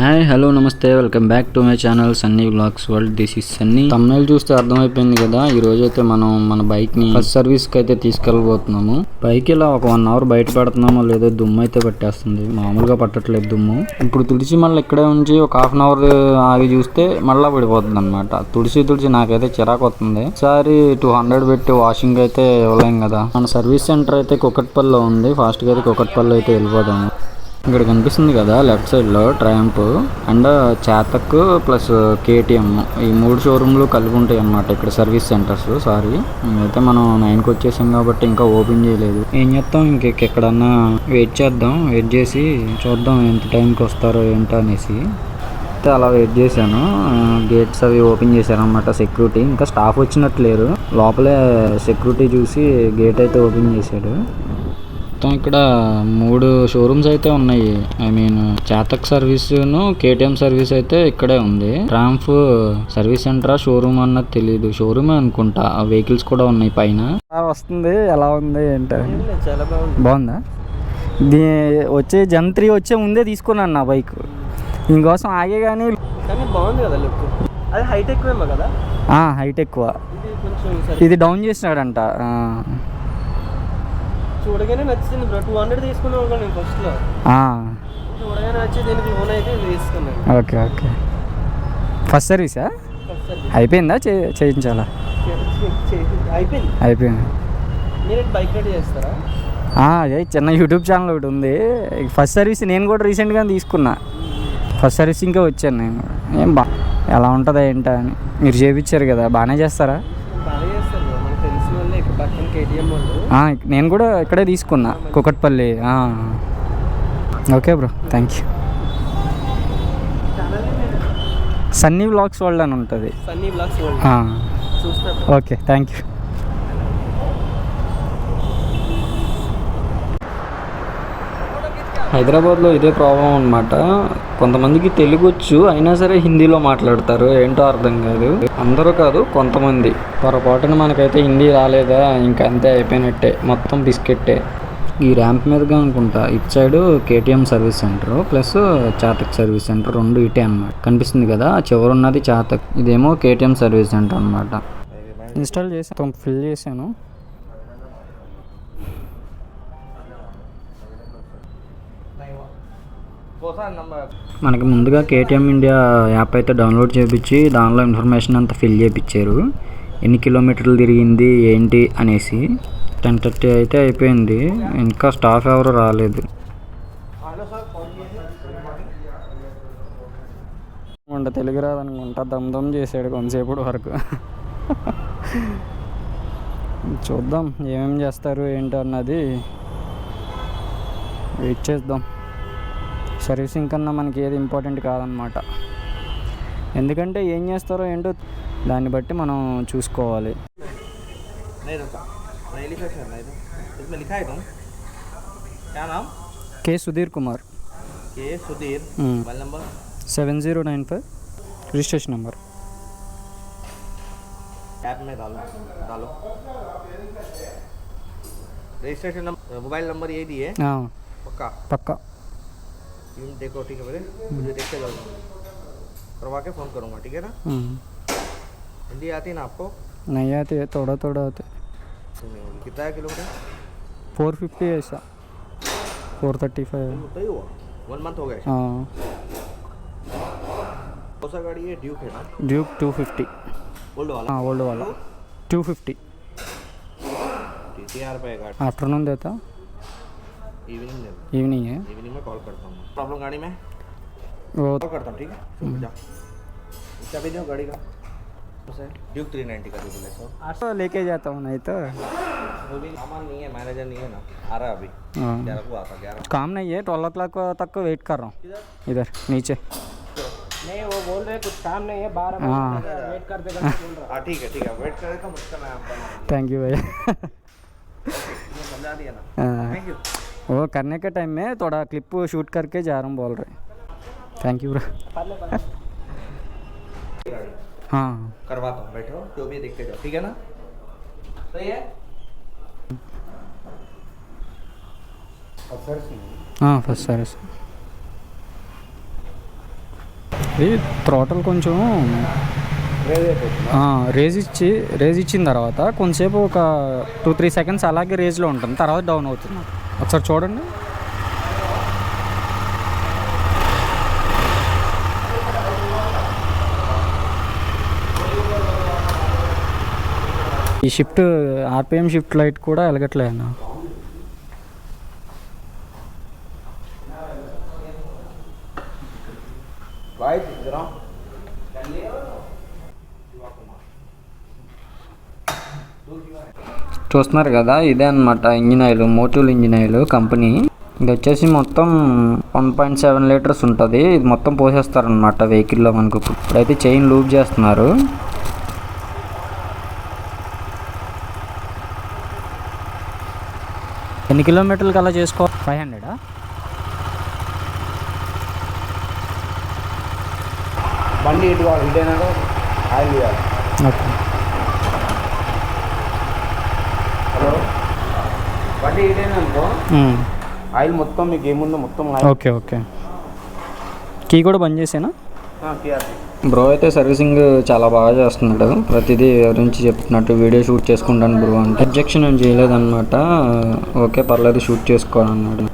Hi hello namaste welcome back to my channel Sunny blogs world. This is Sunny. తమిళ చూస్తే అర్థమైపోయింది కదా ఈ రోజు అయితే మనం మన బైక్ని ఫస్ట్ సర్వీస్కి అయితే తీసుకెళ్ళబోతున్నాము. బైక్ ఇలా ఒక వన్ అవర్ బయట పెడుతున్నామో లేదో దుమ్ము అయితే పట్టేస్తుంది. మామూలుగా పట్టట్లేదు దుమ్ము. ఇప్పుడు తుడిచి మళ్ళీ ఇక్కడే ఉంచి ఒక హాఫ్ అన్ అవర్ ఆగి చూస్తే మళ్ళీ పడిపోతుంది అనమాట తుడిచి తుడిచి నాకైతే చిరాకు వస్తుంది. ఒకసారి టూ హండ్రెడ్ పెట్టి వాషింగ్ అయితే ఇవ్వలేం కదా. మన సర్వీస్ సెంటర్ అయితే కుకట్పల్లిలో ఉంది. ఫాస్ట్గా అయితే కుకట్పల్లి అయితే వెళ్ళిపోదాము. ఇక్కడ కనిపిస్తుంది కదా లెఫ్ట్ సైడ్లో Triumph and Chetak plus KTM. ఈ మూడు షోరూమ్లు కలిపి ఉంటాయి అన్నమాట ఇక్కడ సర్వీస్ సెంటర్స్. సారీ అయితే మనం నైన్కి వచ్చేసాం కాబట్టి ఇంకా ఓపెన్ చేయలేదు. ఏం చేస్తాం? ఇంక ఎక్కడన్నా వెయిట్ చేద్దాం. వెయిట్ చేసి చూద్దాం ఎంత టైంకి వస్తారో ఏంటో అనేసి. అయితే అలా వెయిట్ చేశాను. గేట్స్ అవి ఓపెన్ చేశారనమాట సెక్యూరిటీ. ఇంకా స్టాఫ్ వచ్చినట్టు లేరు. లోపలే సెక్యూరిటీ చూసి గేట్ అయితే ఓపెన్ చేశాడు. మొత్తం ఇక్కడ మూడు షోరూమ్స్ అయితే ఉన్నాయి. ఐ మీన్ చేతక్ సర్వీస్ను కేటీఎం సర్వీస్ అయితే ఇక్కడే ఉంది. ట్రాంఫ్ సర్వీస్ సెంటరా షోరూమ్ అన్నది తెలియదు షోరూమే అనుకుంటా. ఆ వెహికల్స్ కూడా ఉన్నాయి పైన. వస్తుంది. ఎలా ఉంది ఏంటో బాగుంది. దీ వచ్చే జన్ త్రీ వచ్చే ముందే తీసుకున్నాను నా బైక్. దీనికోసం ఆగే కానీ బాగుంది కదా లుక్. అది హైట్ ఎక్కువేమో కదా? హైట్ ఎక్కువ ఇది కొంచెం సరే. ఇది డౌన్ చేసినాడంట. చూడగానే నచ్చింది బ్రో. టూ హండ్రెడ్ తీసుకున్నాం అనుకో నేను ఫస్ట్లో. చూడగానే నచ్చి దీనికి లోన్ అయితే తీసుకున్నాను ఓకే ఓకే. ఫస్ట్ సర్వీసా అయిపోయిందా? చేయించాలా? అయిపోయింది. అయిపోయింది. మీరు బైక్ రెడీ చేస్తారా? అదే చిన్న యూట్యూబ్ ఛానల్ ఒకటి ఉంది. ఫస్ట్ సర్వీస్ నేను కూడా రీసెంట్గా తీసుకున్నా. ఫస్ట్ సర్వీస్ ఇంకా వచ్చాను నేను. ఏం బా ఎలా ఉంటుందా ఏంటా అని. మీరు చేయించారు కదా బాగానే చేస్తారా బాగా చేస్తారు bro. మనకు తెలిసిన వాళ్ళే ఇక్కడ పక్కన కేటీఎం వాళ్ళు ఆ, నేను కూడా ఇక్కడే తీసుకున్నా Kukatpally. Okay bro thank you. Sunny blogs world అని ఉంటుంది. Okay thank you. హైదరాబాద్లో ఇదే ప్రాబ్లం అనమాట కొంతమందికి తెలుగు వచ్చు అయినా సరే హిందీలో మాట్లాడతారు. ఏంటో అర్థం కాదు. అందరూ కాదు కొంతమంది. పొరపాటున మనకైతే హిందీ రాలేదా? ఇంకా అంతే అయిపోయినట్టే. మొత్తం బిస్కెట్టే. ఈ ర్యాంప్ మీదుగా అనుకుంటా. ఇటు side KTM service centre plus Chetak service centre రెండు ఇటే అన్నమాట. కనిపిస్తుంది కదా ఆ ఉన్నది చాతక్. ఇదేమో కేటీఎం సర్వీస్ సెంటర్ అనమాట ఇన్స్టాల్ చేసి ఫిల్ చేశాను. మనకి ముందుగా కేటీఎం ఇండియా యాప్ అయితే డౌన్లోడ్ చేయించి దానిలో ఇన్ఫర్మేషన్ అంతా ఫిల్ చేయించారు ఎన్ని కిలోమీటర్లు తిరిగింది ఏంటి అనేసి. టెన్ థర్టీ అయితే అయిపోయింది. ఇంకా స్టాఫ్ ఎవరు రాలేదు. వంట తెలుగు రాదనుకుంటా దమ్ దమ్ చేసాడు కొంతసేపటి వరకు. చూద్దాం ఏమేమి చేస్తారు ఏంటో అన్నది. వెయిట్ చేద్దాం. సర్వీసింగ్ కన్నా మనకి ఏది ఇంపార్టెంట్ కాదనమాట ఎందుకంటే ఏం చేస్తారో ఏంటో దాన్ని బట్టి మనం చూసుకోవాలి नहीं रुका नहीं लिखा सर नहीं तो इसमें लिखा है तुम क्या नाम K Sudhir Kumar K Sudhir hmm. Mobile number seven zero nine five registration number app में डालो डालो रजिस्ट्रेशन नंबर मोबाइल नंबर ये दिए पक्का పక్కా तुम देखो ठीक है मेरे। मुझे देख के जाओ करवा के फ़ोन करूँगा ठीक है ना? हिंदी आती है ना आपको? नहीं आते थोड़ा थोड़ा आते सुनिए कितना है किलोमीटर? फोर फिफ्टी है ऐसा। फोर थर्टी फाइव तो ही हुआ? वन मंथ हो गए हाँ। कौन सा गाड़ी है? ड्यूक है ना? ड्यूक टू फिफ्टी ओल्ड वाला? हाँ ओल्ड वाला। टू फिफ्टी टी आर पे गाड़ी आफ्टरनून देता इवनिंग में इवनिंग है। इवनिंग में कॉल करता हूँ प्रॉब्लम गाड़ी में? वो कॉल करता हूँ ठीक है? सुबह चाबी दो गाड़ी का। ड्यूक थ्री नाइन्टी का बोले सो तो लेके जाता हूँ नहीं तो। वो सामान नहीं है मैनेजर नहीं है ना। आ रहा है अभी। हाँ। ग्यारह को आता ग्यारह। काम नहीं है ट्वेल्व ओ क्लाक तक वेट कर रहा हूँ। इधर। नीचे। नहीं वो बोल रहे कुछ काम नहीं है बारह हाँ। वेट करते बोल रहा हाँ। ठीक है ठीक है वेट करेगा मुझका मैं थैंक यू भैया समझा दिया ना। हाँ, थैंक यू वो करने के टाइम में थोड़ा क्लिप शूट करके जा रहा हूँ बोल रहे थैंक यू ब्रो हाँ करवाता हूँ बैठो जो भी देख के जाओ ठीक है ना सही है हाँ फर्स्ट सर्विस ఈ థ్రోటల్ కొంచెం రేజ్ అయిపోతుంది ఆ, రేజ్ ఇచ్చి రేజ్ ఇచ్చిన తర్వాత కొంతసేపు ఒక టూ త్రీ సెకండ్స్ అలాగే రేజ్లో ఉంటుంది తర్వాత డౌన్ అవుతుంది ఒకసారి చూడండి. ఈ షిఫ్ట్ ఆర్పిఎం షిఫ్ట్ లైట్ కూడా వెలగట్లేదు అన్న. వాయిస్ చూస్తున్నారు కదా ఇదే అనమాట engine oil Motul engine oil company. ఇది వచ్చేసి మొత్తం వన్ పాయింట్ సెవెన్ లీటర్స్ ఉంటుంది. ఇది మొత్తం పోసేస్తారనమాట వెహికల్లో మనకు. ఇప్పుడైతే చైన్ లూప్ చేస్తున్నారు. ఎన్ని కిలోమీటర్లకి అలా చేసుకో? ఫైవ్ హండ్రెడా బండి ఇటు కావాలి ఇటు అయినాక ఆయిల్ ఓకే. బండి ఆయిల్ మొత్తం మీకు ఏముందో మొత్తం ఆయిల్. Okay okay. కీ కూడా బంద్ చేసేనా? బ్రో అయితే సర్వీసింగ్ చాలా బాగా చేస్తున్నాడు. ప్రతిదీ గురించి చెప్తున్నట్టు వీడియో షూట్ చేసుకుంటాను బ్రో. అంటే అబ్జెక్షన్ ఏం చేయలేదన్నమాట. ఓకే పర్లేదు షూట్ చేసుకోవాలన్నాడు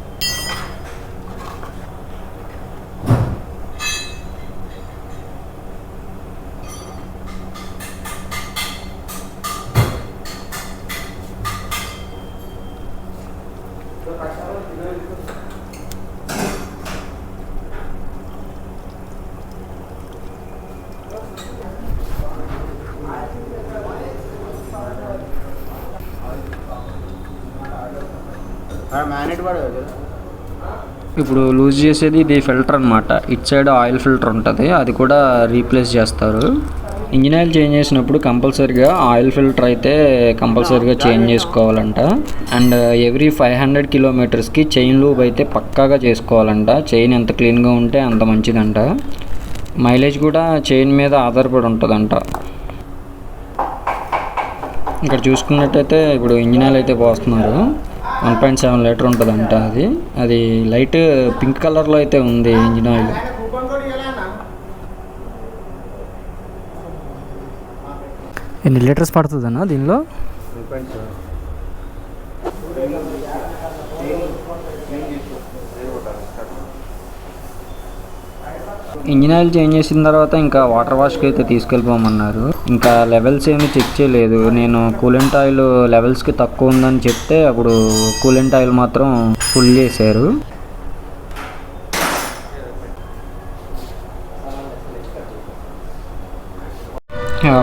ఇప్పుడు లూజ్ చేసేది ఇది ఫిల్టర్ అనమాట ఇట్ సైడ్ ఆయిల్ ఫిల్టర్ ఉంటుంది. అది కూడా రీప్లేస్ చేస్తారు. ఇంజిన్ ఆయిల్ చేంజ్ చేసినప్పుడు కంపల్సరీగా ఆయిల్ ఫిల్టర్ అయితే కంపల్సరీగా చేంజ్ చేసుకోవాలంట. అండ్ ఎవ్రీ ఫైవ్ హండ్రెడ్ కిలోమీటర్స్కి చైన్ లూబ్ అయితే పక్కాగా చేసుకోవాలంట. చైన్ ఎంత క్లీన్గా ఉంటే అంత మంచిదంట. మైలేజ్ కూడా చైన్ మీద ఆధారపడి ఉంటుందంట. ఇక్కడ చూసుకున్నట్టయితే ఇప్పుడు ఇంజిన్ ఆయిల్ అయితే పోస్తున్నారు. వన్ పాయింట్ సెవెన్ లీటర్ ఉంటుందంట అది. అది లైట్ పింక్ కలర్లో అయితే ఉంది ఇంజిన్ ఆయిల్ ఎన్ని లీటర్స్ పడుతుందన్నా దీనిలో? ఇంజిన్ ఆయిల్ చేంజ్ చేసిన తర్వాత ఇంకా వాటర్ వాష్కి అయితే తీసుకెళ్ళిపోమన్నారు. ఇంకా లెవెల్స్ ఏమీ చెక్ చేయలేదు. నేను కూలెంట్ ఆయిల్ లెవెల్స్కి తక్కువ ఉందని చెప్తే అప్పుడు కూలెంట్ ఆయిల్ మాత్రం ఫుల్ చేశారు.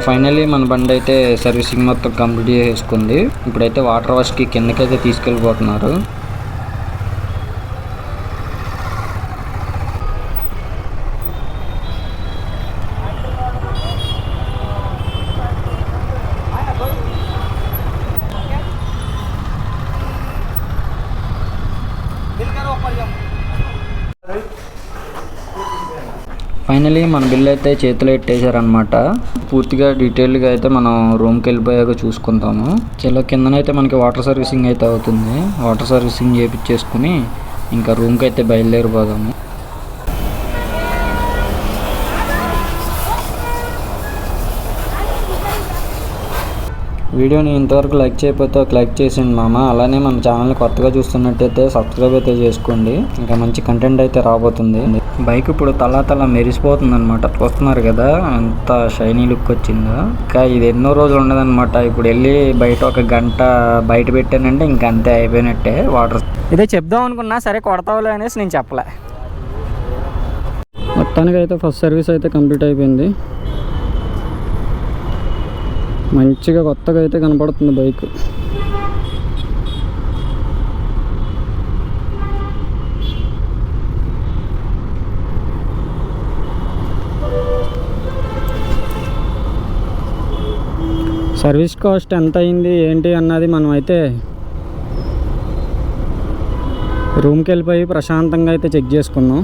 ఫైనల్లీ మన బండి అయితే సర్వీసింగ్ మొత్తం కంప్లీట్ చేసుకుంది ఇప్పుడైతే వాటర్ వాష్కి కిందకైతే తీసుకెళ్ళిపోతున్నారు. ఫైనలీ మన బిల్ అయితే చేతిలో ఎట్టేశారనమాట పూర్తిగా డీటెయిల్గా అయితే మనం రూమ్కి వెళ్ళిపోయాక చూసుకుంటాము. చాలా కిందనైతే మనకి వాటర్ సర్వీసింగ్ అయితే అవుతుంది. వాటర్ సర్వీసింగ్ చేపించేసుకుని ఇంకా రూమ్కి అయితే బయలుదేరిపోదాము. వీడియోని ఇంతవరకు లైక్ చేయకపోతే ఒక లైక్ చేసింది మామ. అలానే మన ఛానల్ని కొత్తగా చూస్తున్నట్టయితే సబ్స్క్రైబ్ అయితే చేసుకోండి. ఇంకా మంచి కంటెంట్ అయితే రాబోతుంది. బైక్ ఇప్పుడు తలా తలా మెరిసిపోతుంది అనమాట చూస్తున్నారు కదా ఎంత షైనీ లుక్ వచ్చిందో? ఇంకా ఇది ఎన్నో రోజులు ఉండదన్నమాట. ఇప్పుడు వెళ్ళి బయట ఒక గంట బయట పెట్టానంటే ఇంక అంతే అయిపోయినట్టే వాటర్ ఇదే చెప్దాం అనుకున్నా సరే కొడతావులే అనేసి నేను చెప్పలే. మొత్తానికి అయితే ఫస్ట్ సర్వీస్ అయితే కంప్లీట్ అయిపోయింది. మంచిగా కొత్తగా అయితే కనపడుతుంది బైక్. సర్వీస్ కాస్ట్ ఎంత అయింది ఏంటి అన్నది మనం అయితే రూమ్కి వెళ్ళిపోయి ప్రశాంతంగా అయితే చెక్ చేసుకున్నాం.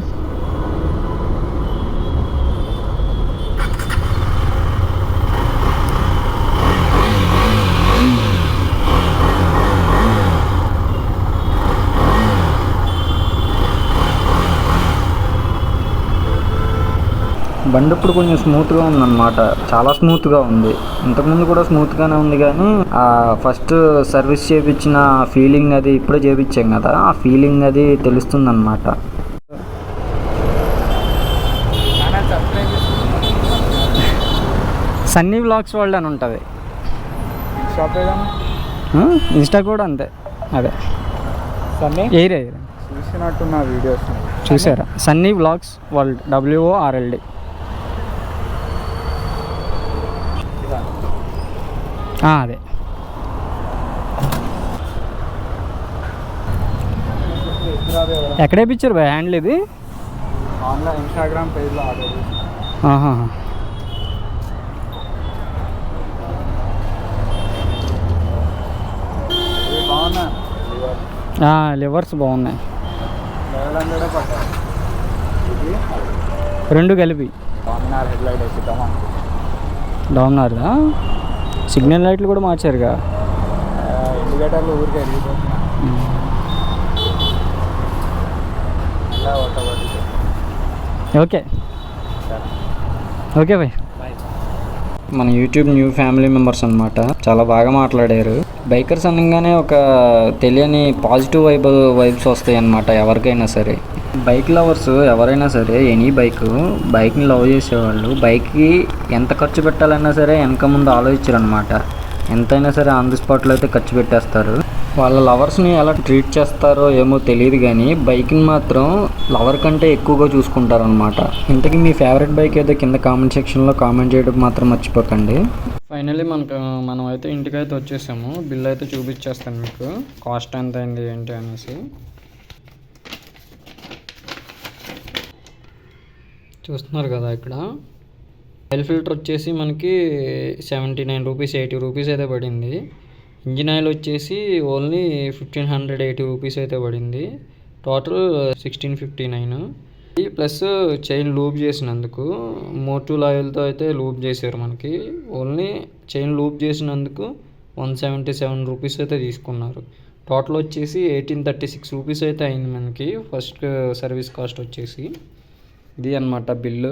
బండి ఇప్పుడు కొంచెం స్మూత్గా ఉందన్నమాట. చాలా స్మూత్గా ఉంది. ఇంతకుముందు కూడా స్మూత్గానే ఉంది కానీ ఆ ఫస్ట్ సర్వీస్ చేయించిన ఫీలింగ్ అది ఇప్పుడే చేయించాం కదా ఆ ఫీలింగ్ అది తెలుస్తుంది అనమాట సన్నీ బ్లాగ్స్ వరల్డ్ అని ఉంటుంది. ఇన్స్టా కూడా అంతే. అదే. సన్నీ? ఎయిర్ ఎయిర్ చూసినట్టున్న వీడియోస్ చూసారా? Sunny blogs world. W O R L D అదే. ఎక్కడ వేయించారు బాయ్ హ్యాండిల్ ఇది? ఆన్లైన్ ఇన్స్టాగ్రామ్ పేజ్లో ఆర్డర్ చేసి ఆహా లివర్స్ బాగున్నాయి. రెండు కలిపి. డామినార్ హెడ్ లైట్ వేసిద్దామా? డౌన్నారుదా సిగ్నల్ లైట్లు కూడా మార్చారుగా. ఇండికేటర్లు ఊరికే ఓకే. Okay bye. మన యూట్యూబ్ న్యూ ఫ్యామిలీ మెంబర్స్ అన్నమాట చాలా బాగా మాట్లాడారు. బైకర్స్ అనగానే ఒక తెలియని పాజిటివ్ వైబ్ వైబ్స్ వస్తాయి అన్నమాట ఎవరికైనా సరే. బైక్ లవర్స్ ఎవరైనా సరే ఎనీ బైక్ బైక్ని లవ్ చేసేవాళ్ళు బైక్కి ఎంత ఖర్చు పెట్టాలన్నా సరే వెనక ముందు ఆలోచించరు అనమాట ఎంతైనా సరే ఆన్ ది స్పాట్లో అయితే ఖర్చు పెట్టేస్తారు. వాళ్ళ లవర్స్ని ఎలా ట్రీట్ చేస్తారో ఏమో తెలియదు కానీ బైక్ని మాత్రం లవర్ కంటే ఎక్కువగా చూసుకుంటారనమాట ఇంతకీ మీ ఫేవరెట్ బైక్ ఏదో కింద కామెంట్ సెక్షన్లో కామెంట్ చేయడం మాత్రం మర్చిపోకండి. ఫైనలీ మనకు మనం అయితే ఇంటికైతే వచ్చేసాము. బిల్ అయితే చూపించేస్తాను మీకు. కాస్ట్ ఎంత అయింది ఏంటి అనేసి. చూస్తున్నారు కదా ఇక్కడ. ఆయిల్ ఫిల్టర్ వచ్చేసి మనకి seventy nine rupees eighty rupees అయితే పడింది. ఇంజిన్ ఆయిల్ వచ్చేసి only fifteen hundred eighty rupees అయితే పడింది. Total sixteen fifty nine plus chain lube చేసినందుకు మోటూల్ ఆయిల్తో అయితే లూప్ చేశారు మనకి. ఓన్లీ చైన్ లూప్ చేసినందుకు వన్ సెవెంటీ సెవెన్ రూపీస్ అయితే తీసుకున్నారు. టోటల్ వచ్చేసి ఎయిటీన్ థర్టీ సిక్స్ రూపీస్ అయితే అయింది మనకి. ఫస్ట్ సర్వీస్ కాస్ట్ వచ్చేసి. ఇది అన్నమాట బిల్లు.